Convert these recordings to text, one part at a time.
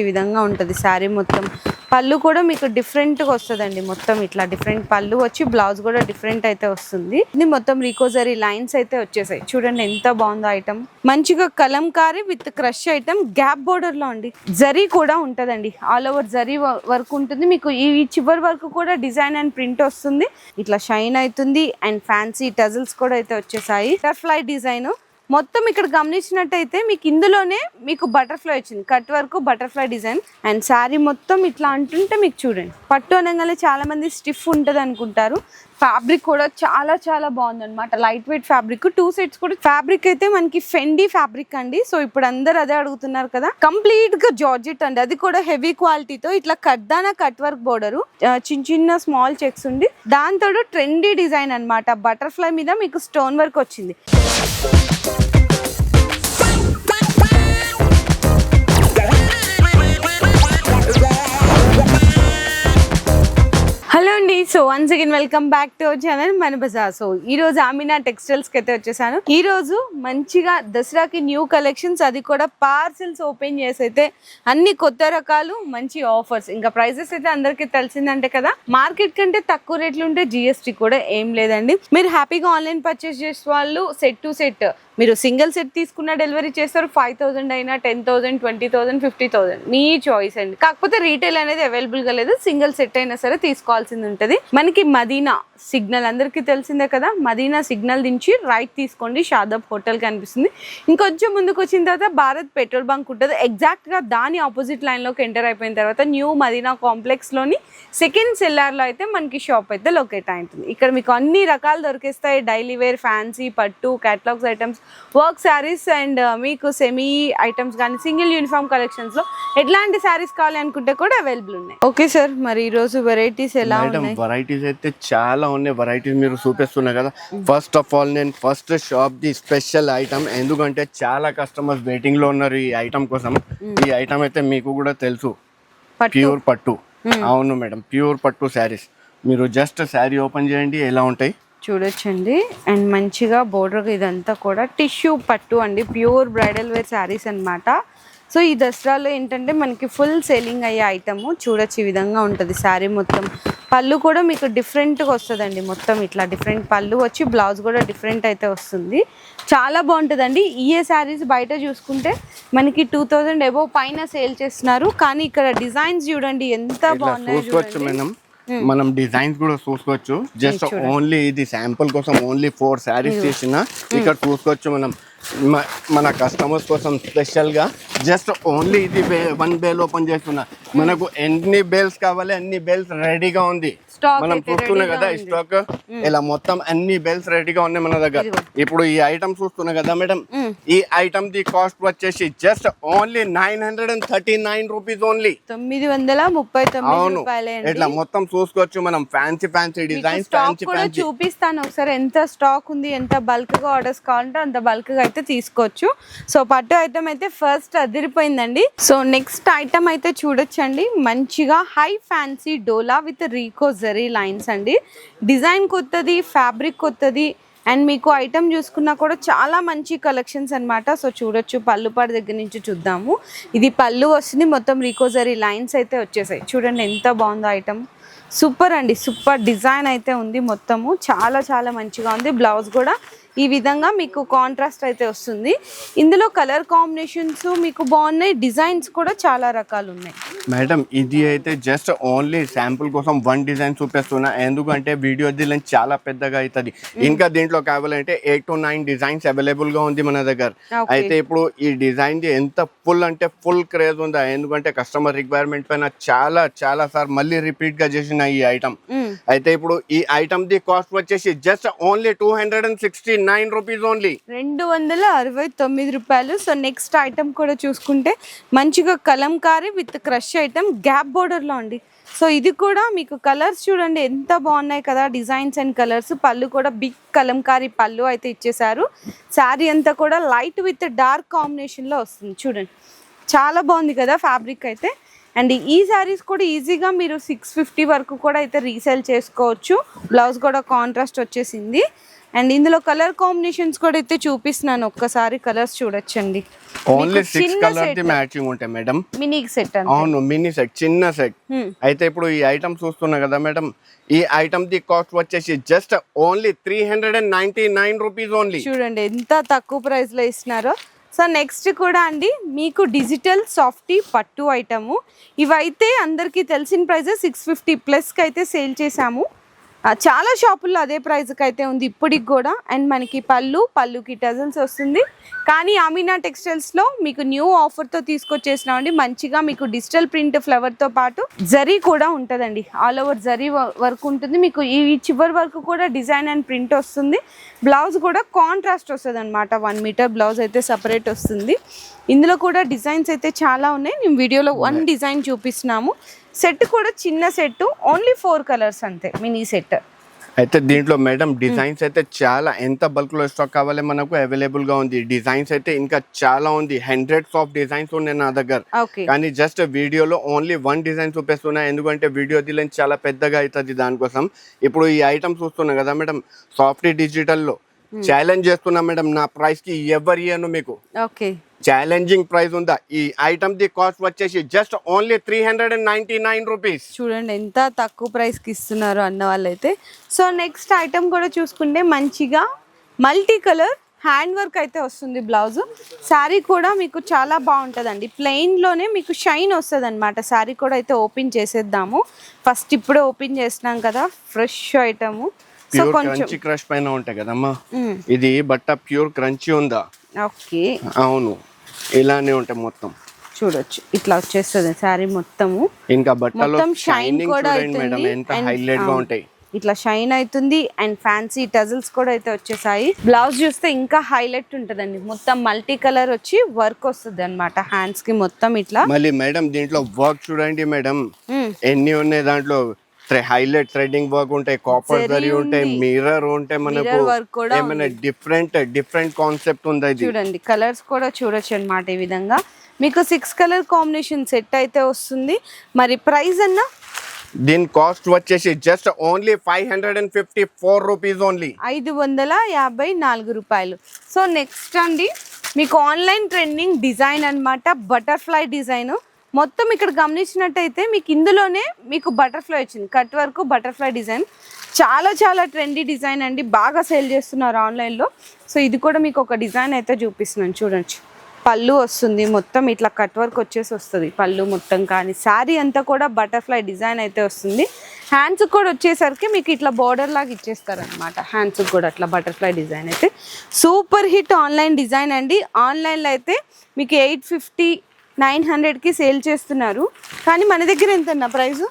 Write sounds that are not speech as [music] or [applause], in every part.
ఈ విధంగా ఉంటుంది శారీ మొత్తం. పళ్ళు కూడా మీకు డిఫరెంట్గా వస్తుందండి మొత్తం ఇట్లా డిఫరెంట్ పళ్ళు వచ్చి బ్లౌజ్ కూడా డిఫరెంట్ అయితే వస్తుంది. ఇది మొత్తం రీకోజరీ లైన్స్ అయితే వచ్చేసాయి. చూడండి ఎంత బాగుందో ఐటమ్ మంచిగా kalamkari with crush item gap బోర్డర్లో అండి. జరీ కూడా ఉంటుందండి. ఆల్ ఓవర్ జరీ వర్క్ ఉంటుంది. మీకు ఈ చివరి వరకు కూడా డిజైన్ అండ్ ప్రింట్ వస్తుంది. ఇట్లా షైన్ అవుతుంది అండ్ ఫ్యాన్సీ టజల్స్ కూడా అయితే వచ్చేసాయి. బటర్ఫ్లై డిజైన్ మొత్తం ఇక్కడ గమనించినట్టయితే మీకు ఇందులోనే మీకు బటర్ఫ్లై వచ్చింది. Cut work butterfly design. And sari మొత్తం ఇట్లా అంటుంటే మీకు చూడండి. పట్టు అనగానే చాలా మంది స్టిఫ్ ఉంటుంది అనుకుంటారు. ఫ్యాబ్రిక్ కూడా చాలా చాలా బాగుంది అనమాట light weight fabric two sets కూడా ఫ్యాబ్రిక్ అయితే మనకి ఫెండీ ఫ్యాబ్రిక్ అండి. సో ఇప్పుడు అందరు అదే అడుగుతున్నారు కదా. కంప్లీట్గా జార్జెట్ అండి. అది కూడా హెవీ క్వాలిటీతో ఇట్లా కడ్దానా కట్ వర్క్ బోర్డర్ చిన్న చిన్న స్మాల్ చెక్స్ ఉండి. దాంతో ట్రెండీ డిజైన్ అనమాట బటర్ఫ్లై మీద మీకు స్టోన్ వర్క్ వచ్చింది. So once again welcome back to our channel మన బజార్ సో ఈ రోజు ఆమినా టెక్స్టైల్స్కి అయితే వచ్చేసాను. ఈ రోజు మంచిగా దసరాకి న్యూ కలెక్షన్స్ అది కూడా పార్సిల్స్ ఓపెన్ చేసి అయితే అన్ని కొత్త రకాలు మంచి ఆఫర్స్ ఇంకా ప్రైజెస్ అయితే అందరికీ తెలిసిందంటే కదా మార్కెట్ కంటే తక్కువ రేట్లు ఉంటే జిఎస్టీ కూడా ఏం లేదండి. మీరు హ్యాపీగా ఆన్లైన్ పర్చేస్ చేసే వాళ్ళు సెట్ టు సెట్ మీరు సింగిల్ సెట్ తీసుకున్న డెలివరీ చేస్తారు ఫైవ్ థౌసండ్ అయినా ten thousand twenty thousand fifty thousand. మీ చాయిస్ అండి. కాకపోతే రీటైల్ అనేది అవైలబుల్గా లేదు. సింగిల్ సెట్ అయినా సరే తీసుకోవాల్సింది ఉంటుంది. మనకి మదీనా సిగ్నల్ అందరికీ తెలిసిందే కదా? మదీనా సిగ్నల్ దించి రైట్ తీసుకోండి. షాదాబ్ హోటల్ కనిపిస్తుంది. ఇంకొంచెం ముందుకు వచ్చిన తర్వాత భారత్ పెట్రోల్ బంక్ ఉంటుంది. ఎగ్జాక్ట్గా దాని ఆపోజిట్ లైన్లోకి ఎంటర్ అయిపోయిన తర్వాత న్యూ మదీనా కాంప్లెక్స్లోని సెకండ్ సెల్లార్లో అయితే మనకి షాప్ అయితే లొకేట్ అయింటుంది ఇక్కడ మీకు అన్ని రకాలు దొరికేస్తాయి. డైలీ వేర్ ఫ్యాన్సీ పట్టు catalogues items work saris and మీకు సెమీ ఐటమ్స్ కానీ సింగిల్ యూనిఫామ్ కలెక్షన్స్లో ఎట్లాంటి శారీస్ కావాలి అనుకుంటే కూడా అవైలబుల్ ఉన్నాయి. ఓకే సార్ మరి ఈ రోజు వెరైటీస్ ఎలా ఉన్నాయి? వెరైటీస్ అయితే చాలా ఉన్నాయి. వెరైటీస్ మీరు చూపిస్తున్నారు కదా. ఫస్ట్ ఆఫ్ ఆల్ నేను first shop the special item ఎందుకంటే చాలా కస్టమర్స్ వెయిటింగ్లో ఉన్నారు ఈ ఐటమ్ కోసం. ఈ ఐటమ్ అయితే మీకు కూడా తెలుసు. పట్టు. ప్యూర్ పట్టు. అవును మేడం ప్యూర్ పట్టు శారీస్. మీరు జస్ట్ శారీ ఓపెన్ చేయండి. ఎలా ఉంటాయి? చూడొచ్చండి. అండ్ మంచిగా బోర్డర్ ఇదంతా కూడా టిష్యూ పట్టు అండి. ప్యూర్ బ్రైడల్ వేర్ శారీస్ అన్నమాట. సో ఈ దసరాలో ఏంటంటే మనకి ఫుల్ సేలింగ్ అయ్యే ఐటమ్ చూడొచ్చు ఈ విధంగా ఉంటుంది శారీ మొత్తం. పళ్ళు కూడా మీకు డిఫరెంట్గా వస్తుందండి మొత్తం ఇట్లా డిఫరెంట్ పళ్ళు వచ్చి బ్లౌజ్ కూడా డిఫరెంట్ అయితే వస్తుంది. చాలా బాగుంటుందండి. ఈ శారీస్ బయట చూసుకుంటే మనకి టూ థౌజండ్ అబోవ్ పైన సేల్ చేస్తున్నారు. కానీ ఇక్కడ డిజైన్స్ చూడండి ఎంత బాగున్నాయో మనం డిజైన్స్ కూడా చూసుకోవచ్చు. జస్ట్ ఓన్లీ ఇది శాంపుల్ కోసం ఓన్లీ ఫోర్ శారీస్ చేసిన ఇక్కడ చూసుకోవచ్చు మనం. మన కస్టమర్స్ కోసం స్పెషల్గా జస్ట్ ఓన్లీ ఇది వన్ బేల్ ఓపెన్ చేస్తున్నా. మనకు ఎన్ని బేల్స్ కావాలి అన్ని బేల్స్ రెడీగా ఉంది. మనం చూస్తున్నాం కదా ఈ. స్టాక్ ఇలా మొత్తం అన్ని బెల్స్ రెడీగా ఉన్నాయి మన దగ్గర. ఇప్పుడు ఈ ఐటమ్ చూస్తున్నాం కదా మేడం ఈ ఐటమ్ ది కాస్ట్ వచ్చేసి just only nine hundred and thirty nine rupees only తొమ్మిది వందల ముప్పై అవును. ఇట్లా మొత్తం చూసుకోవచ్చు మనం. ఫ్యాన్సీ ఫ్యాన్సీ డిజైన్స్ ఫ్యాన్సీ చూపిస్తాను ఒకసారి. ఎంత స్టాక్ ఉంది ఎంత బల్క్గా ఆర్డర్స్ కావాలంటే అంత బల్క్గా అయితే తీసుకోవచ్చు. సో పట్టు ఐటమ్ అయితే ఫస్ట్ అదిరిపోయిందండి. సో నెక్స్ట్ ఐటమ్ అయితే చూడొచ్చండి. మంచిగా హై ఫ్యాన్సీ డోలా విత్ రీకో జరీ లైన్స్ అండి. డిజైన్ కొత్తది ఫ్యాబ్రిక్ కొత్తది అండ్ మీకు ఐటమ్ చూసుకున్నా కూడా చాలా మంచి కలెక్షన్స్ అన్నమాట. సో చూడొచ్చు. పళ్ళు పాడు దగ్గర నుంచి చూద్దాము. ఇది పళ్ళు వస్తుంది. మొత్తం రీకోజరీ లైన్స్ అయితే వచ్చేసాయి. చూడండి ఎంత బాగుందో ఐటమ్. సూపర్ అండి. సూపర్ డిజైన్ అయితే ఉంది మొత్తము. చాలా చాలా మంచిగా ఉంది. బ్లౌజ్ కూడా ఈ విధంగా మీకు కాంట్రాస్ట్ అయితే వస్తుంది. ఇందులో కలర్ కాంబినేషన్స్ మీకు బాగున్నాయి డిజైన్స్ కూడా చాలా రకాలు ఉన్నాయి. మేడం ఇది అయితే జస్ట్ ఓన్లీ శాంపుల్ కోసం వన్ డిజైన్ చూపిస్తున్నా. ఎందుకంటే వీడియో లెంత్ చాలా పెద్దగా అవుతుంది. ఇంకా దీంట్లో కావాలంటే ఎయిట్ టు నైన్ డిజైన్స్ అవైలబుల్గా ఉంది మన దగ్గర. అయితే ఇప్పుడు ఈ డిజైన్ ఎంత ఫుల్ అంటే ఫుల్ క్రేజ్ ఉందా? ఎందుకంటే కస్టమర్ రిక్వైర్మెంట్ పైన చాలా చాలా సార్ మళ్ళీ రిపీట్గా చేసిన ఈ ఐటమ్ మ్మ్. అయితే ఇప్పుడు ఈ ఐటమ్ ది కాస్ట్ వచ్చేసి just only two hundred and sixty nine rupees only. రెండు వందల అరవై తొమ్మిది రూపాయలు. సో నెక్స్ట్ ఐటమ్ కూడా చూసుకుంటే మంచిగా kalamkari with crush item gap బోర్డర్లో అండి. సో ఇది కూడా మీకు కలర్స్ చూడండి ఎంత బాగున్నాయి కదా డిజైన్స్ అండ్ కలర్స్ పళ్ళు కూడా బిగ్ కలంకారీ పళ్ళు అయితే ఇచ్చేసారు శారీ అంతా కూడా లైట్ విత్ డార్క్ కాంబినేషన్లో వస్తుంది. చూడండి చాలా బాగుంది కదా ఫ్యాబ్రిక్ అయితే. అండ్ ఈ శారీస్ కూడా ఈజీగా మీరు సిక్స్ ఫిఫ్టీ వరకు కూడా అయితే రీసేల్ చేసుకోవచ్చు. బ్లౌజ్ కూడా కాంట్రాస్ట్ వచ్చేసింది. అండ్ ఇందులో కలర్ కాంబినేషన్స్ కూడా అయితే చూపిస్తున్నాను. ఒక్కసారి కలర్స్ చూడొచ్చండి. Only six colour the. Matching ఉంటాయి మేడం. మినీ సెట్ అవును మినీ సెట్ చిన్న సెట్. అయితే ఇప్పుడు ఈ ఐటమ్ చూస్తున్నా కదా మేడం ఈ ఐటమ్ ది కాస్ట్ వచ్చేసి just only three hundred and ninety nine rupees only చూడండి ఎంత తక్కువ ప్రైస్లో ఇస్తున్నారో. సో నెక్స్ట్ కూడా అండి మీకు డిజిటల్ సాఫ్టీ పట్టు ఐటము ఇవైతే అందరికీ తెలిసిన ప్రైస్ సిక్స్ ఫిఫ్టీ ప్లస్కి అయితే సేల్ చేసాము ఆ, చాలా షాపుల్లో అదే ప్రైస్కి అయితే ఉంది ఇప్పటికి కూడా. అండ్ మనకి పళ్ళు పళ్ళుకి టజల్స్ వస్తుంది. కానీ అమీనా టెక్స్టైల్స్లో మీకు న్యూ ఆఫర్తో తీసుకొచ్చేసినామండి మంచిగా మీకు డిజిటల్ ప్రింట్ ఫ్లవర్తో పాటు జరీ కూడా ఉంటుందండి. ఆల్ ఓవర్ జరీ వర్క్ ఉంటుంది. మీకు ఈ చివరి వరకు కూడా డిజైన్ అండ్ ప్రింట్ వస్తుంది. బ్లౌజ్ కూడా కాంట్రాస్ట్ వస్తుంది అనమాట వన్ మీటర్ బ్లౌజ్ అయితే సపరేట్ వస్తుంది. ఇందులో కూడా డిజైన్స్ అయితే చాలా ఉన్నాయి. మేము వీడియోలో వన్ డిజైన్ చూపిస్తున్నాము. సెట్ కూడా చిన్న సెట్ ఓన్లీ ఫోర్ కలర్స్ అంతే మినీ సెట్ అయితే దీంట్లో మేడం డిజైన్స్ అయితే చాలా ఎంత బల్క్లో స్టాక్ కావాలి మనకు? అవైలబుల్గా ఉంది. డిజైన్స్ అయితే ఇంకా చాలా ఉంది. హండ్రెడ్స్ ఆఫ్ డిజైన్స్ ఉన్నాయి నా దగ్గర. కానీ జస్ట్ వీడియోలో ఓన్లీ వన్ డిజైన్ చూపిస్తున్నా ఎందుకంటే వీడియో దిలైన్ చాలా పెద్దగా అవుతుంది దానికోసం. ఇప్పుడు ఈ ఐటమ్ చూస్తున్నా కదా మేడం సాఫ్ట్ డిజిటల్లో ఛాలెంజ్ చేస్తున్నా మేడం నా ప్రైస్కి ఎవరు ఇయ్యను మీకు? ఓకే ఛాలెంజింగ్ ప్రైస్ ఉందా? ఈ ఐటమ్ ది కాస్ట్ వచ్చేసి just only three hundred and ninety nine rupees చూడండి ఎంత తక్కువ ప్రైస్కి ఇస్తున్నారు అన్న వాళ్ళైతే. సో నెక్స్ట్ ఐటమ్ కూడా చూసుకుంటే మంచిగా మల్టీ కలర్ హ్యాండ్ వర్క్ అయితే వస్తుంది బ్లౌజ్ శారీ కూడా మీకు చాలా బాగుంటుందండి. ప్లెయిన్లోనే మీకు షైన్ వస్తుంది అనమాట శారీ కూడా అయితే ఓపెన్ చేసేద్దాము. ఫస్ట్ ఇప్పుడే ఓపెన్ చేసినాం కదా fresh item pure crunchy crush పైన ఉంటాయి కదమ్మా. మ్మ్. ఇది బట్ట ప్యూర్ క్రంచీ ఉందా? ఓకే. అవును. ఇలానే ఉంటాయి మొత్తం. చూడొచ్చు. ఇట్లా వచ్చేస్తుంది శారీ మొత్తము. ఇంకా బట్టలో షైన్ షైనింగ్ కూడా మేడం ఎంత హైలైట్గా. ఉంటాయి. ఇట్లా షైన్ అవుతుంది. అండ్ ఫ్యాన్సీ టజల్స్ కూడా అయితే వచ్చేసాయి. బ్లౌజ్ చూస్తే ఇంకా హైలైట్ ఉంటుందండి. మొత్తం మల్టీ కలర్ వచ్చి వర్క్ వస్తుంది అనమాట హ్యాండ్స్కి మొత్తం ఇట్లా. మళ్ళీ మేడం దీంట్లో వర్క్ చూడండి మేడం. ఎన్ని ఉన్నాయి దాంట్లో? హైలైట్ థ్రెడింగ్ వర్క్ ఉంటాయి కాపర్ జరీ ఉంటాయి. మిర్రర్ ఉంటాయి మనకు ఏమైనా డిఫరెంట్ డిఫరెంట్ కాన్సెప్ట్ ఉంది చూడండి కలర్స్ కూడా చూడొచ్చు అనమాట ఈ విధంగా. మీకు సిక్స్ కలర్ కాంబినేషన్ సెట్ అయితే వస్తుంది. మరి ప్రైస్ అన్న? దీని కాస్ట్ వచ్చేసి just only five hundred and fifty four rupees only ఐదు వందల యాభై నాలుగు రూపాయలు. సో నెక్స్ట్ అండి మీకు ఆన్లైన్ ట్రెండింగ్ డిజైన్ అన్నమాట బటర్ఫ్లై డిజైన్ మొత్తం ఇక్కడ గమనించినట్టయితే మీకు ఇందులోనే మీకు బటర్ఫ్లై వచ్చింది. కట్ వరకు బటర్ఫ్లై డిజైన్. చాలా చాలా ట్రెండీ డిజైన్ అండి. బాగా సేల్ చేస్తున్నారు ఆన్లైన్లో. సో ఇది కూడా మీకు ఒక డిజైన్ అయితే చూపిస్తున్నాను. చూడండి. పళ్ళు వస్తుంది మొత్తం. ఇట్లా కట్ వర్క్ వచ్చేసి వస్తుంది. పళ్ళు మొత్తం కానీ శారీ అంతా కూడా బటర్ఫ్లై డిజైన్ అయితే వస్తుంది. హ్యాండ్స్ కూడా వచ్చేసరికి మీకు ఇట్లా బోర్డర్ లాగా ఇచ్చేస్తారనమాట హ్యాండ్స్ కూడా అట్లా బటర్ఫ్లై డిజైన్ అయితే. సూపర్ హిట్ ఆన్లైన్ డిజైన్ అండి. ఆన్లైన్లో అయితే మీకు ఎయిట్ ఫిఫ్టీ నైన్ హండ్రెడ్కి సేల్ చేస్తున్నారు. కానీ మన దగ్గర ఎంత ప్రైస్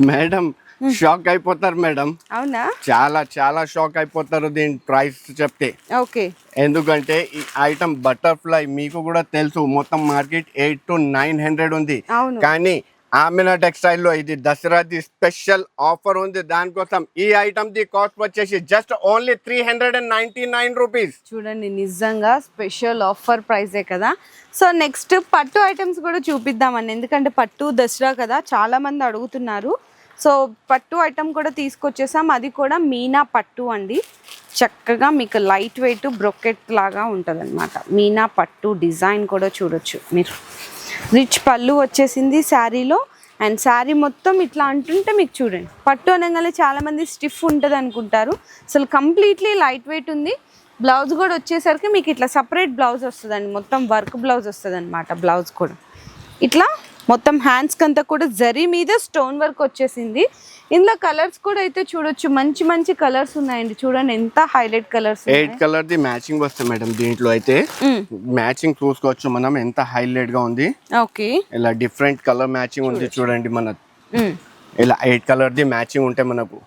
మేడం షాక్ అయిపోతారు మేడం. అవునా? చాలా చాలా షాక్ అయిపోతారు దీని ప్రైస్ చెప్తే. ఓకే. ఎందుకంటే ఈ ఐటమ్ బటర్ఫ్లై మీకు కూడా తెలుసు మొత్తం market eight to nine hundred ఉంది. అవును. కానీ ఆమినా టెక్స్టైల్లో ఇది దసరాది స్పెషల్ ఆఫర్ ఉంది. దానికోసం ఈ ఐటమ్ ది కాస్ట్ వచ్చేసి just only three hundred and ninety nine rupees. చూడండి నిజంగా స్పెషల్ ఆఫర్ ప్రైజే కదా. సో నెక్స్ట్ పట్టు ఐటమ్స్ కూడా చూపిద్దామండి. ఎందుకంటే పట్టు దసరా కదా చాలా మంది అడుగుతున్నారు. సో పట్టు ఐటమ్ కూడా తీసుకొచ్చేసాం. అది కూడా మీనా పట్టు అండి. చక్కగా మీకు లైట్ వెయిట్ బ్రొకెట్ లాగా ఉంటుంది మీనా పట్టు డిజైన్ కూడా చూడొచ్చు మీరు. రిచ్ పళ్ళు వచ్చేసింది శారీలో. అండ్ శారీ మొత్తం ఇట్లా అంటుంటే మీకు చూడండి. పట్టు అనగానే చాలామంది స్టిఫ్ ఉంటుంది అనుకుంటారు. అసలు కంప్లీట్లీ లైట్ వెయిట్ ఉంది. బ్లౌజ్ కూడా వచ్చేసరికి మీకు ఇట్లా సపరేట్ బ్లౌజ్ వస్తుందండి. మొత్తం వర్క్ బ్లౌజ్ వస్తుంది అనమాట బ్లౌజ్ కూడా. ఇట్లా మొత్తం హ్యాండ్స్కి అంతా కూడా జరీ మీద స్టోన్ వర్క్ వచ్చేసింది. ఇందులో కలర్స్ కూడా అయితే చూడొచ్చు. మంచి మంచి కలర్స్ ఉన్నాయండి. చూడండి ఎంత highlight colours eight colour the matching వస్తుంది మేడం దీంట్లో అయితే. మ్యాచింగ్ చూసుకోవచ్చు మనం. ఎంత హైలైట్గా ఉంది. ఓకే. ఇలా డిఫరెంట్ కలర్ మ్యాచింగ్ ఉంది చూడండి మన. ఇలా ఎయిట్ కలర్ ది మ్యాచింగ్ ఉంటాయి మనకు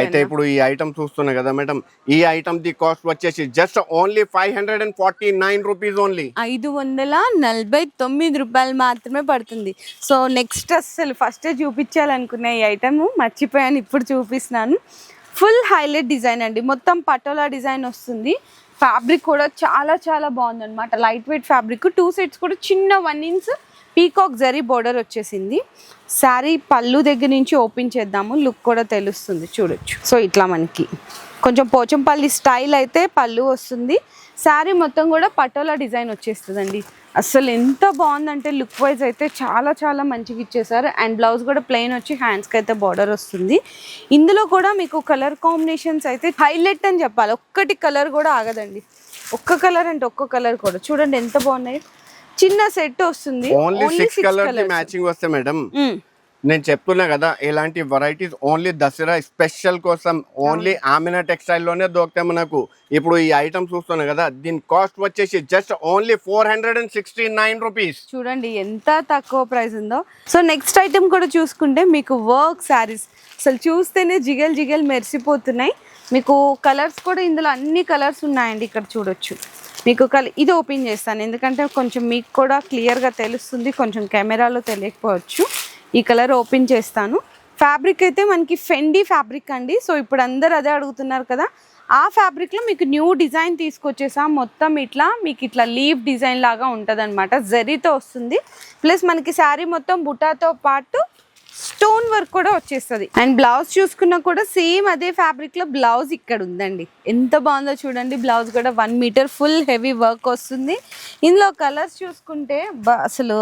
అయితే ఇప్పుడు ఈ ఐటమ్ చూస్తున్నాయి కదా మేడం ఈ ఐటమ్ ది కాస్ట్ వచ్చేసి just only five hundred and forty nine rupees only ఐదు వందల నలభై తొమ్మిది రూపాయలు మాత్రమే పడుతుంది. సో నెక్స్ట్ అసలు ఫస్టే చూపించాలనుకున్న ఈ ఐటమ్ మర్చిపోయాను ఇప్పుడు చూపిస్తున్నాను. ఫుల్ హైలైట్ డిజైన్ అండి. మొత్తం పటోలా డిజైన్ వస్తుంది. ఫ్యాబ్రిక్ కూడా చాలా చాలా బాగుంది అనమాట light weight fabric two sets కూడా చిన్న one inch peacock zari border వచ్చేసింది. శారీ పళ్ళు దగ్గర నుంచి ఓపెన్ చేద్దాము. లుక్ కూడా తెలుస్తుంది చూడొచ్చు. సో ఇట్లా మనకి. కొంచెం పోచంపల్లి స్టైల్ అయితే పళ్ళు వస్తుంది. శారీ మొత్తం కూడా పటోలా డిజైన్ వచ్చేస్తుందండి. అసలు ఎంత బాగుందంటే లుక్ వైజ్ అయితే చాలా చాలా మంచిగా ఇచ్చేసారు. అండ్ బ్లౌజ్ కూడా ప్లెయిన్ వచ్చి హ్యాండ్స్కి అయితే బార్డర్ వస్తుంది. ఇందులో కూడా మీకు కలర్ కాంబినేషన్స్ అయితే హైలైట్ అని చెప్పాలి. ఒక్కటి కలర్ కూడా ఆగదండి. ఒక్క కలర్ అంటే ఒక్క కలర్ కూడా. చూడండి ఎంత బాగున్నాయి. చిన్న సెట్ వస్తుంది. Only six six colour colours. Matching వస్తే మేడం. నేను చెప్తున్నా కదా ఇలాంటి వెరైటీస్ ఓన్లీ దసరా స్పెషల్ కోసం ఓన్లీ ఆమినా టెక్స్టైల్లోనే దొరుకుతాయి మనకు ఇప్పుడు ఈ ఐటమ్ చూస్తున్నా కదా దీని కాస్ట్ వచ్చేసి just only four hundred and sixty nine rupees చూడండి ఎంత తక్కువ ప్రైస్ ఉందో. సో నెక్స్ట్ ఐటెం కూడా చూసుకుంటే మీకు వర్క్ శారీస్ అసలు చూస్తేనే జిగల్ జిగల్ మెరిసిపోతున్నాయి. మీకు కలర్స్ కూడా ఇందులో అన్ని కలర్స్ ఉన్నాయండి ఇక్కడ చూడొచ్చు. మీకు కల ఇది ఓపెన్ చేస్తాను. ఎందుకంటే కొంచెం మీకు కూడా క్లియర్గా తెలుస్తుంది. కొంచెం కెమెరాలో తెలియకపోవచ్చు. ఈ కలర్ ఓపెన్ చేస్తాను. ఫ్యాబ్రిక్ అయితే మనకి ఫెండీ ఫ్యాబ్రిక్ అండి. సో ఇప్పుడు అందరు అదే అడుగుతున్నారు కదా. ఆ ఫ్యాబ్రిక్లో మీకు న్యూ డిజైన్ తీసుకొచ్చేసాం. మొత్తం ఇట్లా మీకు ఇట్లా లీవ్ డిజైన్ లాగా ఉంటుంది అనమాట జరీతో వస్తుంది. ప్లస్ మనకి శారీ మొత్తం బుటాతో పాటు స్టోన్ వర్క్ కూడా వచ్చేస్తుంది. అండ్ బ్లౌజ్ చూసుకున్నా కూడా సేమ్ అదే ఫ్యాబ్రిక్లో బ్లౌజ్ ఇక్కడ ఉందండి. ఎంత బాగుందో చూడండి. బ్లౌజ్ కూడా one metre full heavy work వస్తుంది. ఇందులో కలర్స్ చూసుకుంటే అసలు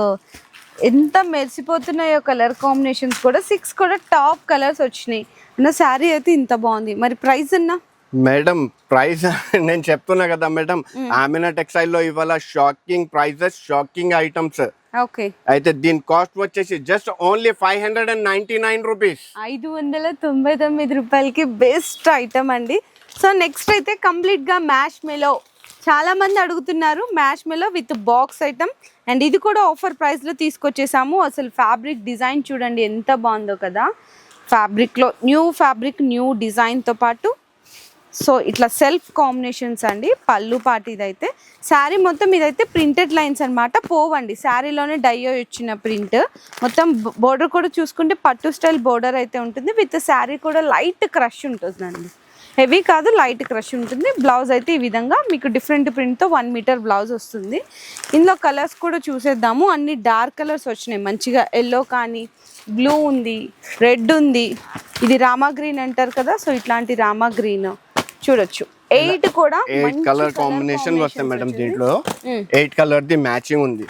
ఎంత మెరిసిపోతున్నాయో కలర్ కాంబినేషన్స్ కూడా సిక్స్ కూడా టాప్ కలర్స్ వచ్చినాయి. నా శారీ అయితే ఇంత బాగుంది. మరి ప్రైస్ అన్నా? మేడం ప్రైస్ [laughs] నేను చెప్తున్నా కదా మేడం. ఆమినా టెక్స్టైల్లో ఇవాళ shocking prices shocking items. Okay. అయితే దీని కాస్ట్ వచ్చేసి just only five hundred and ninety nine rupees. ఐదు వందల తొంభై తొమ్మిది రూపాయలకి బెస్ట్ ఐటమ్ అండి. సో నెక్స్ట్ అయితే కంప్లీట్గా మ్యాష్ మెలో. చాలా మంది అడుగుతున్నారు marshmallow with box item. And ఇది కూడా ఆఫర్ ప్రైస్లో తీసుకొచ్చేసాము. అసలు ఫ్యాబ్రిక్ డిజైన్ చూడండి ఎంత బాగుందో కదా. ఫ్యాబ్రిక్లో న్యూ ఫ్యాబ్రిక్ న్యూ డిజైన్తో పాటు సో ఇట్లా సెల్ఫ్ కాంబినేషన్స్ అండి పళ్ళు పాటిదైతే. ఇదైతే శారీ మొత్తం ఇదైతే ప్రింటెడ్ లైన్స్ అన్నమాట. పోవండి శారీలోనే డై వచ్చిన ప్రింట్ మొత్తం బోర్డర్ కూడా చూసుకుంటే పట్టు స్టైల్ బోర్డర్ అయితే ఉంటుంది. విత్ శారీ కూడా లైట్ క్రష్ ఉంటుందండి. హెవీ కాదు లైట్ క్రష్ ఉంటుంది. బ్లౌజ్ అయితే ఈ విధంగా మీకు డిఫరెంట్ ప్రింట్తో వన్ మీటర్ బ్లౌజ్ వస్తుంది. ఇందులో కలర్స్ కూడా చూసేద్దాము. అన్ని డార్క్ కలర్స్ వచ్చినాయి. మంచిగా ఎల్లో కానీ బ్లూ ఉంది రెడ్ ఉంది. ఇది రామా గ్రీన్ అంటారు కదా సో ఇట్లాంటి రామా గ్రీన్ చూడొచ్చు. ఎయిట్ కూడా ఎయిట్ కలర్ కాంబినేషన్ వస్తాయి మేడం దీంట్లో. ఎయిట్ కలర్ ది మ్యాచింగ్ ఉంది.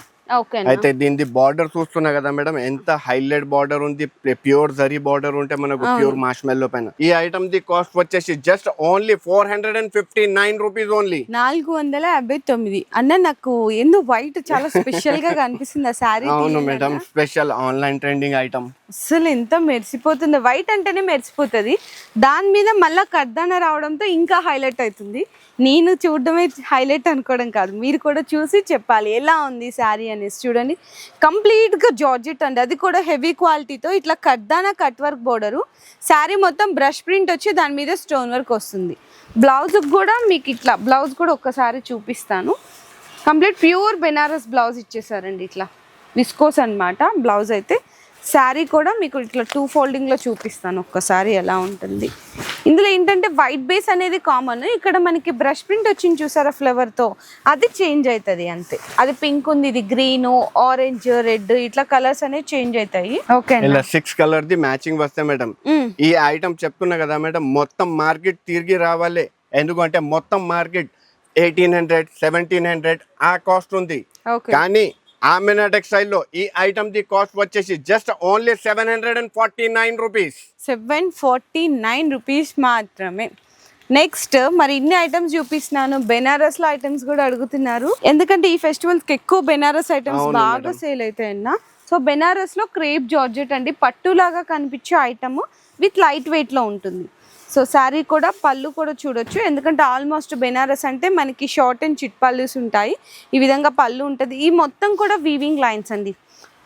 అయితే దీని బార్డర్ చూస్తున్నా కదా మేడం ఎంత హైలైట్ బార్డర్ ఉంది ప్యూర్ జరీ బార్డర్ ఉంటే మనకు ప్యూర్ మాష్మెల్లో పైన. ఈ ఐటమ్ ది కాస్ట్ వచ్చేసి just only four hundred and fifty nine rupees only నాలుగు వందల యాభై తొమ్మిది. అన్న నాకు ఎందుకు వైట్ చాలా స్పెషల్గా కనిపిస్తుంది ఆ శారీ [laughs] అవును madam special online trending item అసలు ఎంత మెరిసిపోతుంది వైట్ అంటేనే మెరిసిపోతుంది. దాని మీద మళ్ళీ కర్దాన రావడంతో ఇంకా హైలైట్ అవుతుంది. నేను చూడడమే హైలైట్ అనుకోవడం కాదు. మీరు కూడా చూసి చెప్పాలి. ఎలా ఉంది శారీ అనేసి చూడండి. కంప్లీట్గా జార్జెట్ అండి. అది కూడా హెవీ క్వాలిటీతో ఇట్లా కర్దానా కట్ వర్క్ బోర్డరు శారీ మొత్తం బ్రష్ ప్రింట్ వచ్చి దాని మీద స్టోన్ వర్క్ వస్తుంది. బ్లౌజ్కి కూడా మీకు ఇట్లా బ్లౌజ్ కూడా ఒక్కసారి చూపిస్తాను. కంప్లీట్ ప్యూర్ బెనారస్ బ్లౌజ్ ఇచ్చేసారండి ఇట్లా. విస్కోస్ అన్నమాట. బ్లౌజ్ అయితే శారీ కూడా మీకు ఇట్లా టూ ఫోల్డింగ్లో చూపిస్తాను ఒక్కసారి ఎలా ఉంటుంది. ఇందులో ఏంటంటే వైట్ బేస్ అనేది కామన్ ఇక్కడ మనకి బ్రష్ ప్రింట్ వచ్చింది చూసారా ఫ్లవర్తో అది చేంజ్ అవుతుంది అంతే. అది పింక్ ఉంది ఇది గ్రీన్ ఆరెంజ్ రెడ్ ఇట్లా కలర్స్ అనేవి చేంజ్ అవుతాయి ఓకే ఇలా సిక్స్ కలర్ ది మ్యాచింగ్ వస్తాయి మేడం ఈ ఐటమ్ చెప్తున్నా కదా మేడం మొత్తం మార్కెట్ తిరిగి రావాలి. ఎందుకంటే మొత్తం market eighteen hundred seventeen hundred ఆ కాస్ట్ ఉంది. ఓకే కానీ ఆమెనా టెక్స్టైల్లో ఈ ఐటమ్ ది కాస్ట్ వచ్చేసి just only seven hundred and forty nine rupees seven forty nine rupees మాత్రమే. నెక్స్ట్ మరి ఇన్ని ఐటమ్స్ చూపిస్తున్నాను. బెనారస్లో ఐటమ్స్ కూడా అడుగుతున్నారు. ఎందుకంటే ఈ ఫెస్టివల్స్కి ఎక్కువ బెనారస్ ఐటమ్స్ బాగా సేల్ అవుతాయన్న సో బెనారస్లో క్రేప్ జార్జెట్ అండి. పట్టులాగా కనిపించే ఐటమ్ విత్ లైట్ వెయిట్లో ఉంటుంది. సో శారీ కూడా పళ్ళు కూడా చూడొచ్చు. ఎందుకంటే ఆల్మోస్ట్ బెనారస్ అంటే మనకి షార్ట్ అండ్ చిట్ పళ్ళుస్ ఉంటాయి. ఈ విధంగా పళ్ళు ఉంటుంది. ఈ మొత్తం కూడా వీవింగ్ లైన్స్ అండి.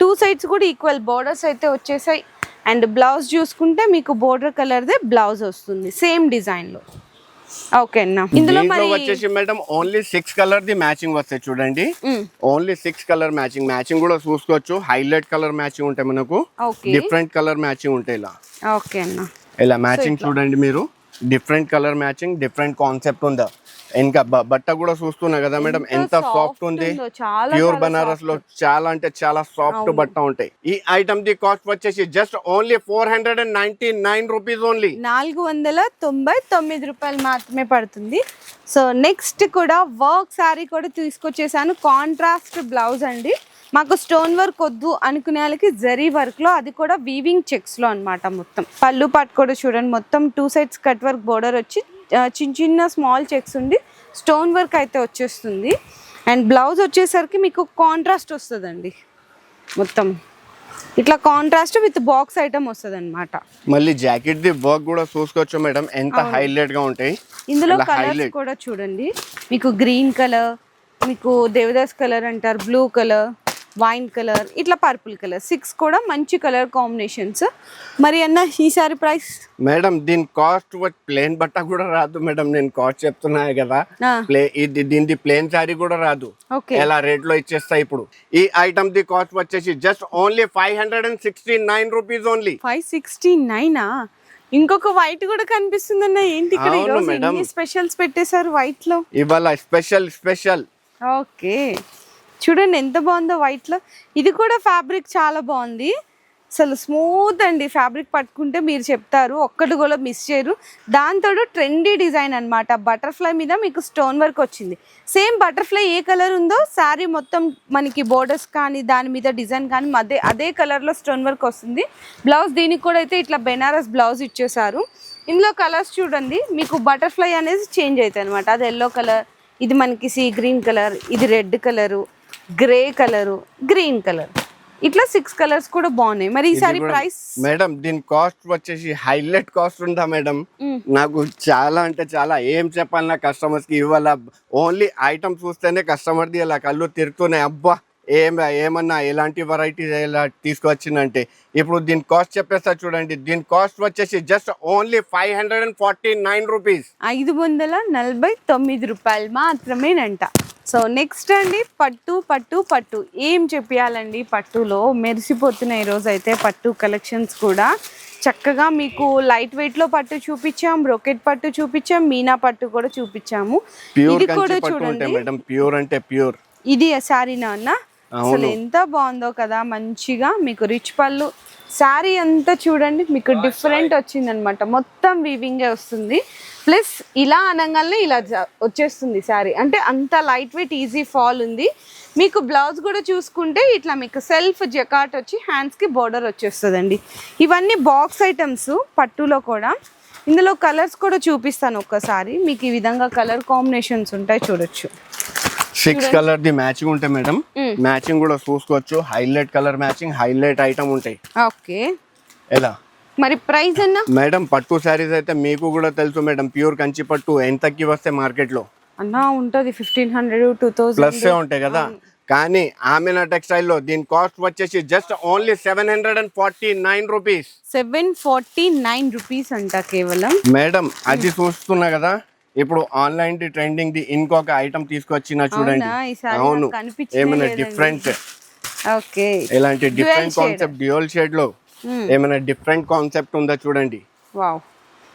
టూ సైడ్స్ కూడా ఈక్వల్ బోర్డర్స్ అయితే వచ్చేసాయి. అండ్ బ్లౌజ్ చూసుకుంటే మీకు బోర్డర్ కలర్దే బ్లౌజ్ వస్తుంది సేమ్ డిజైన్లో. ఓకే అన్న. ఇందులో మరి వచ్చేసి madam only six colour the matching వస్తాయి చూడండి. Only six colour matching matching కూడా చూసుకోవచ్చు. హైలైట్ కలర్ మ్యాచింగ్ ఉంటాయి మనకు. ఓకే. డిఫరెంట్ కలర్ మ్యాచింగ్ ఉంటాయి ఇలా. ఓకే అన్న. ఇలా మ్యాచింగ్ చూడండి మీరు. Different colour matching different concept ఉందా? ఇంకా బట్ట కూడా చూస్తున్నా కదా మేడం ఎంత సాఫ్ట్ ఉంది. ప్యూర్ బనారస్లో చాలా అంటే చాలా సాఫ్ట్ బట్ట ఉంటాయి. ఈ ఐటమ్ ది కాస్ట్ వచ్చేసి just only four hundred and ninety nine rupees only నాలుగు వందల తొంభై తొమ్మిది రూపాయలు మాత్రమే పడుతుంది. సో నెక్స్ట్ కూడా వర్క్ శారీ కూడా తీసుకొచ్చేసాను. కాంట్రాస్ట్ బ్లౌజ్ అండి. మాకు స్టోన్ వర్క్ వద్దు అనుకునే వాళ్ళకి జరీ వర్క్లో అది కూడా వీవింగ్ చెక్స్లో అన్నమాట మొత్తం. పళ్ళు పాటు కూడా చూడండి మొత్తం two sides cut work border వచ్చి చిన్న చిన్న స్మాల్ చెక్స్ ఉండి స్టోన్ వర్క్ అయితే వచ్చేస్తుంది. అండ్ బ్లౌజ్ వచ్చేసరికి మీకు కాంట్రాస్ట్ వస్తుందండి. మొత్తం ఇట్లా కాంట్రాస్ట్ విత్ బాక్స్ ఐటమ్ వస్తుంది అనమాట మళ్ళీ జాకెట్ ది వర్క్ కూడా చూసుకోవచ్చు మేడం. ఎంత హైలైట్గా ఉంటాయి. ఇందులో కలర్స్. కూడా చూడండి. మీకు గ్రీన్ కలర్ మీకు దేవదాస్ కలర్ అంటారు బ్లూ కలర్ వైన్ కలర్ ఇట్లా పర్పుల్ కలర్. సిక్స్ కూడా మంచి కలర్ కాంబినేషన్స్. మరి అన్న ఈసారి ప్రైస్? మేడం దీని కాస్ట్ ప్లేన్ బట్ట కూడా రాదు మేడం. నేను కాస్ట్ చెప్తున్నా కదా. ప్లే ఇది దీని ప్లేన్ శారీ కూడా రాదు. ఓకే. ఎలా రేట్లో ఇచ్చేస్తా ఇప్పుడు? ఈ ఐటమ్ ది కాస్ట్ వచ్చేసి just only five hundred and sixty nine rupees only. Five sixty నైనా? ఇంకొక వైట్ కూడా కనిపిస్తుంది అన్న ఏంటి ఇక్కడ? స్పెషల్స్ పెట్టేశారు వైట్లో ఇవాళ స్పెషల్ స్పెషల్. ఓకే. చూడండి ఎంత బాగుందో వైట్లో ఇది కూడా ఫ్యాబ్రిక్ చాలా బాగుంది. అసలు స్మూత్ అండి ఫ్యాబ్రిక్ పట్టుకుంటే మీరు చెప్తారు ఒక్కటి కూడా మిస్ చేయరు. దాంతో ట్రెండీ డిజైన్ అనమాట బటర్ఫ్లై మీద మీకు స్టోన్ వర్క్ వచ్చింది. సేమ్ బటర్ఫ్లై ఏ కలర్ ఉందో శారీ మొత్తం మనకి బోర్డర్స్ కానీ దాని మీద డిజైన్ కానీ అదే అదే కలర్లో స్టోన్ వర్క్ వస్తుంది. బ్లౌజ్ దీనికి కూడా అయితే ఇట్లా బెనారస్ బ్లౌజ్ ఇచ్చేసారు ఇందులో కలర్స్ చూడండి. మీకు బటర్ఫ్లై అనేది చేంజ్ అవుతాయి అనమాట అది ఎల్లో కలర్ ఇది మనకి సీ గ్రీన్ కలర్ ఇది red colour grey colour green colour. ఇట్లా సిక్స్ కలర్స్ కూడా బాగున్నాయి. మరి ఈసారి ప్రైస్ మేడం దీని కాస్ట్ వచ్చేసి హైలైట్ కాస్ట్ ఉందా మేడం? నాకు చాలా అంటే చాలా ఏం చెప్పాలి నా కస్టమర్స్కి ఇవాళ ఓన్లీ ఐటమ్ చూస్తేనే కస్టమర్ ది అలా కళ్ళు తిరుగుతున్నాయి. అబ్బా ఏం ఏమన్నా ఎలాంటి వెరైటీస్ ఎలా తీసుకొచ్చిందంటే ఇప్పుడు దీని కాస్ట్ చెప్పేస్తా చూడండి. దీని కాస్ట్ వచ్చేసి just only five hundred and forty nine rupees ఐదు వందల నలభై తొమ్మిది రూపాయలు మాత్రమేనంట. సో నెక్స్ట్ అండి పట్టు పట్టు పట్టు. ఏం చెప్పాలండి పట్టులో? మెరిసిపోతున్నాయి ఈరోజు అయితే పట్టు కలెక్షన్స్ కూడా. చక్కగా మీకు లైట్ వెయిట్లో పట్టు చూపించాం బ్రోకెట్ పట్టు చూపించాం మీనా పట్టు కూడా చూపించాము ఇది కూడా చూడండి. మేడం ప్యూర్ అంటే ప్యూర్ ఇది శారీనా అన్న? అసలు ఎంత బాగుందో కదా మంచిగా మీకు రిచ్ పళ్ళు. శారీ అంతా చూడండి మీకు డిఫరెంట్ వచ్చింది అనమాట మొత్తం వీవింగే వస్తుంది. ప్లస్ ఇలా అనగానే ఇలా వచ్చేస్తుంది శారీ. అంటే అంత లైట్ వెయిట్ ఈజీ ఫాల్ ఉంది. మీకు బ్లౌజ్ కూడా చూసుకుంటే ఇట్లా మీకు సెల్ఫ్ జకాట్ వచ్చి హ్యాండ్స్కి బోర్డర్ వచ్చేస్తుందండి. ఇవన్నీ బాక్స్ ఐటమ్స్ పట్టులో కూడా. ఇందులో కలర్స్ కూడా చూపిస్తాను ఒక్కసారి. మీకు ఈ విధంగా కలర్ కాంబినేషన్స్ ఉంటాయి చూడొచ్చు. సిక్స్ కలర్ ది మ్యాచింగ్ ఉంటాయి మేడం మ్యాచింగ్ కూడా చూసుకోవచ్చు. Highlight colour matching highlight item ఉంటాయి. ఓకే. ఎలా? మరి ప్రైస్ అన్న? మేడం పట్టు శారీస్ అయితే మీకు కూడా తెలుసు మేడం ప్యూర్ కంచి పట్టు ఎంతకి వస్తే మార్కెట్లో అన్న ఉంటుంది fifteen hundred two plus thousand ఉంటాయి కదా. కానీ ఆమెనా టెక్స్టైల్లో దీని కాస్ట్ వచ్చేసి just only seven hundred and forty nine rupees seven forty nine rupees అంట కేవలం. మేడం అది చూస్తున్నా కదా ఇప్పుడు ఆన్లైన్ ది ట్రెండింగ్ ది ఇంకొక ఐటమ్ తీసుకొచ్చిన చూడండి. అవునా? ఏమైనా. Different okay. ఇలాంటి డిఫరెంట్. కాన్సెప్ట్ డ్యూయల్ షేడ్లో ఏమైనా డిఫరెంట్ కాన్సెప్ట్ ఉందా చూడండి.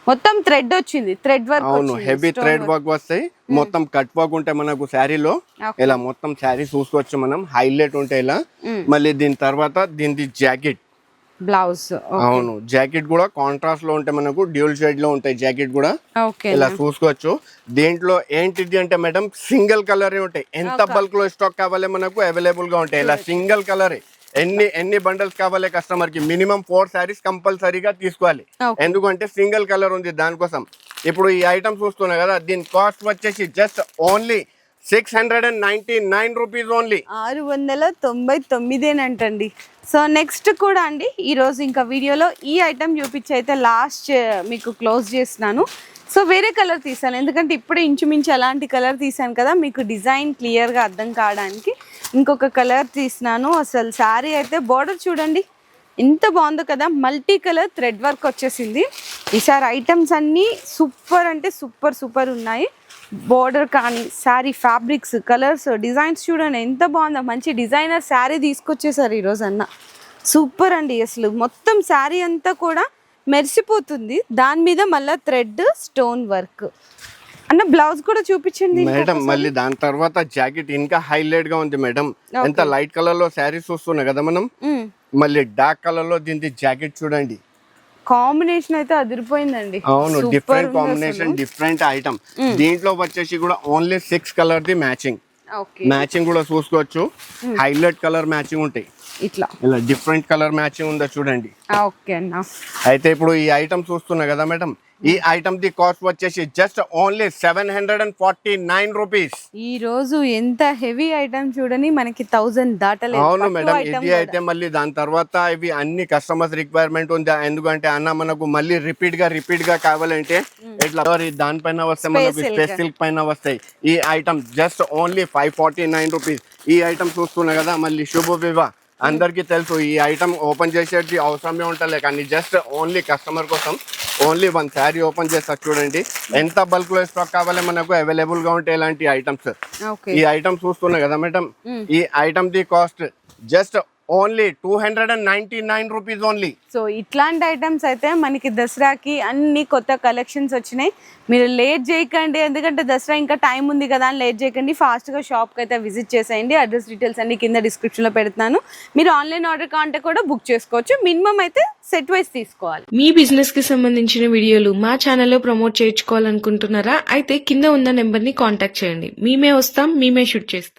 మొత్తం థ్రెడ్ వచ్చింది. థ్రెడ్ వర్క్ అవును. హెవీ థ్రెడ్ వర్క్ వస్తాయి. మొత్తం కట్ వర్క్ ఉంటాయి మనకు శారీలో. ఇలా మొత్తం శారీ చూసుకోవచ్చు మనం. హైలైట్ ఉంటాయి ఇలా మళ్ళీ దీని తర్వాత దీని జాకెట్ బ్లౌజ్ అవును జాకెట్ కూడా కాంట్రాస్ట్లో ఉంటాయి మనకు డ్యూల్ షేడ్లో ఉంటాయి జాకెట్ కూడా. ఇలా చూసుకోవచ్చు. దీంట్లో ఏంటిది అంటే మేడం సింగిల్ కలర్ ఉంటాయి. ఎంత బల్క్లో స్టాక్ కావాలి మనకు అవైలబుల్గా ఉంటాయి. ఇలా సింగిల్ కలర్. ఎన్ని ఎన్ని బండల్స్ కావాలి కస్టమర్కి మినిమం ఫోర్ శారీస్ కంపల్సరీగా తీసుకోవాలి. ఎందుకంటే సింగిల్ కలర్ ఉంది దానికోసం. ఇప్పుడు ఈ ఐటమ్ చూస్తున్నా కదా దీని కాస్ట్ వచ్చేసి just only six hundred and ninety nine rupees only. ఆరు వందల తొంభై తొమ్మిదేనంటండి. సో నెక్స్ట్ కూడా అండి ఈరోజు ఇంకా వీడియోలో ఈ ఐటెం చూపించి అయితే లాస్ట్ మీకు క్లోజ్ చేస్తున్నాను. సో వేరే కలర్ తీసాను ఎందుకంటే ఇప్పుడే ఇంచుమించు అలాంటి కలర్ తీసాను కదా మీకు డిజైన్ క్లియర్గా అర్థం కావడానికి ఇంకొక కలర్ తీసినాను అసలు శారీ అయితే బార్డర్ చూడండి. ఎంత బాగుందో కదా మల్టీ కలర్ థ్రెడ్ వర్క్ వచ్చేసింది. ఈసారి ఐటమ్స్ అన్నీ సూపర్ అంటే సూపర్ సూపర్ ఉన్నాయి. బోర్డర్ కానీ శారీ ఫ్యాబ్రిక్స్ కలర్స్ డిజైన్స్ చూడండి ఎంత బాగుందో. మంచి డిజైనర్ శారీ తీసుకొచ్చేసారు ఈరోజు అన్న సూపర్ అండి అసలు. మొత్తం శారీ అంతా కూడా మెరిసిపోతుంది. దాని మీద మళ్ళీ థ్రెడ్ స్టోన్ వర్క్. అన్న బ్లౌజ్ కూడా చూపించండి మేడం. మళ్ళీ దాని తర్వాత జాకెట్ ఇంకా హైలైట్గా ఉంది మేడం. ఎంత లైట్ కలర్లో శారీస్ వస్తున్నాయి కదా మనం. మళ్ళీ డార్క్ కలర్లో దీని జాకెట్ చూడండి. కాంబినేషన్ అయితే అదిరిపోయిందండి. అవును డిఫరెంట్ కాంబినేషన్. డిఫరెంట్ ఐటమ్ దీంట్లో వచ్చేసి కూడా only six colour the matching matching కూడా చూసుకోవచ్చు. హైలైట్ కలర్ మ్యాచింగ్ ఉంటాయి. ఇట్లా. ఇలా డిఫరెంట్ కలర్ మ్యాచింగ్ ఉందో చూడండి. ఓకే అన్న. అయితే ఇప్పుడు ఈ ఐటమ్ చూస్తున్నా కదా మేడం? ఈ ఐటమ్ ది కాస్ట్ వచ్చేసి just only seven hundred and forty nine rupees ఈ రోజు ఎంత హెవీ ఐటమ్ చూడని మనకి థౌజండ్ దాటలేదు. అవును మేడం ఇది. అయితే మళ్ళీ దాని తర్వాత ఇవి అన్ని కస్టమర్స్ రిక్వైర్మెంట్ ఉంది? ఎందుకంటే అన్న మనకు మళ్ళీ రిపీట్గా రిపీట్గా కావాలంటే ఇట్లా దానిపైన వస్తే మనకు. స్పేస్ సిల్క్ పైన వస్తాయి. ఈ item just only five forty nine rupees ఈ ఐటమ్ చూస్తున్నా కదా మళ్ళీ శుభ వివా అందరికీ తెలుసు ఈ ఐటమ్ ఓపెన్ చేసేది అవసరమే ఉంటలే కానీ జస్ట్ ఓన్లీ కస్టమర్ కోసం ఓన్లీ వన్ శారీ ఓపెన్ చేస్తా చూడండి. ఎంత బల్క్లో స్టాక్ కావాలి మనకు అవైలబుల్గా ఉంటే ఇలాంటి ఐటమ్స్ ఈ ఐటమ్ చూస్తున్నా కదా మేడం. ఈ item the cost just only two hundred and ninety nine rupees only. So ఇట్లాంటి ఐటమ్స్ అయితే మనకి దసరాకి అన్ని కొత్త కలెక్షన్స్ వచ్చినాయి. మీరు లేట్ చేయకండి ఎందుకంటే దసరా ఇంకా టైం ఉంది కదా అని లేట్ చేయకండి. ఫాస్ట్గా షాప్కి అయితే విజిట్ చేసేయండి. అడ్రస్ డీటెయిల్స్ అన్ని కింద డిస్క్రిప్షన్లో పెడుతున్నాను. మీరు ఆన్లైన్ ఆర్డర్ కాంటే కూడా బుక్ చేసుకోవచ్చు. మినిమం అయితే సెట్ వైస్ తీసుకోవాలి. మీ బిజినెస్కి సంబంధించిన వీడియోలు మా ఛానల్లో ప్రమోట్ చేయించుకోవాలనుకుంటున్నారా? అయితే కింద ఉన్న నెంబర్ని కాంటాక్ట్ చేయండి. మేమే వస్తాం మేమే షూట్ చేస్తాం.